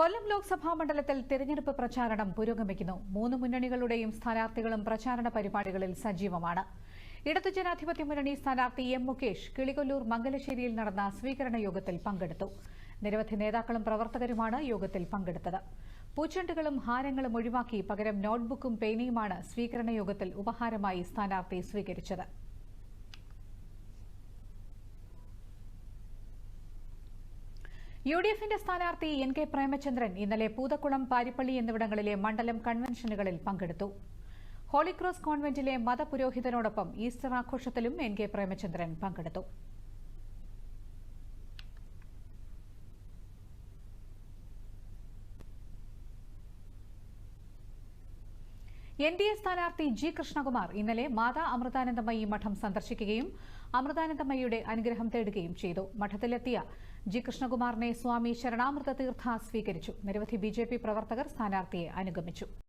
കൊല്ലം ലോക്സഭാ മണ്ഡലത്തിൽ തിരഞ്ഞെടുപ്പ് പ്രചാരണം പുരോഗമിക്കുന്നു. മൂന്ന് മുന്നണികളുടെയും സ്ഥാനാർത്ഥികളും പ്രചാരണ പരിപാടികളിൽ സജീവമാണ്. ഇടതു ജനാധിപത്യ മുന്നണി സ്ഥാനാർത്ഥി എം മുകേഷ് കിളികൊല്ലൂർ മംഗലശ്ശേരിയിൽ നടന്ന സ്വീകരണ യോഗത്തിൽ പങ്കെടുത്തു. നിരവധി നേതാക്കളും പ്രവർത്തകരുമാണ് യോഗത്തിൽ പങ്കെടുത്തത്. പൂച്ചെണ്ടുകളും ഹാരങ്ങളും ഒഴിവാക്കി പകരം നോട്ട്ബുക്കും പേനയുമാണ് സ്വീകരണ യോഗത്തിൽ ഉപഹാരമായി സ്ഥാനാർത്ഥി സ്വീകരിച്ചത്. യു ഡി എഫിന്റെ സ്ഥാനാർത്ഥി എൻ കെ പ്രേമചന്ദ്രൻ ഇന്നലെ പൂതക്കുളം പാരിപ്പള്ളി എന്നിവിടങ്ങളിലെ മണ്ഡലം കൺവെൻഷനുകളിൽ പങ്കെടുത്തു. ഹോളിക്രോസ് കോൺവെന്റിലെ മതപുരോഹിതനോടൊപ്പം ഈസ്റ്റർ ആഘോഷത്തിലും എൻ കെ പ്രേമചന്ദ്രൻ പങ്കെടുത്തു. എൻ ഡി എ സ്ഥാനാർത്ഥി ജി കൃഷ്ണകുമാർ ഇന്നലെ മാതാ അമൃതാനന്ദമയി മഠം സന്ദർശിക്കുകയും അമൃതാനന്ദമയിയുടെ അനുഗ്രഹം തേടുകയും ചെയ്തു. മഠത്തിലെത്തിയ ജി കൃഷ്ണകുമാറിനെ സ്വാമി ശരണാമൃത തീർത്ഥ സ്വീകരിച്ചു. നിരവധി ബിജെപി പ്രവർത്തകർ സ്ഥാനാർത്ഥിയെ അനുഗമിച്ചു.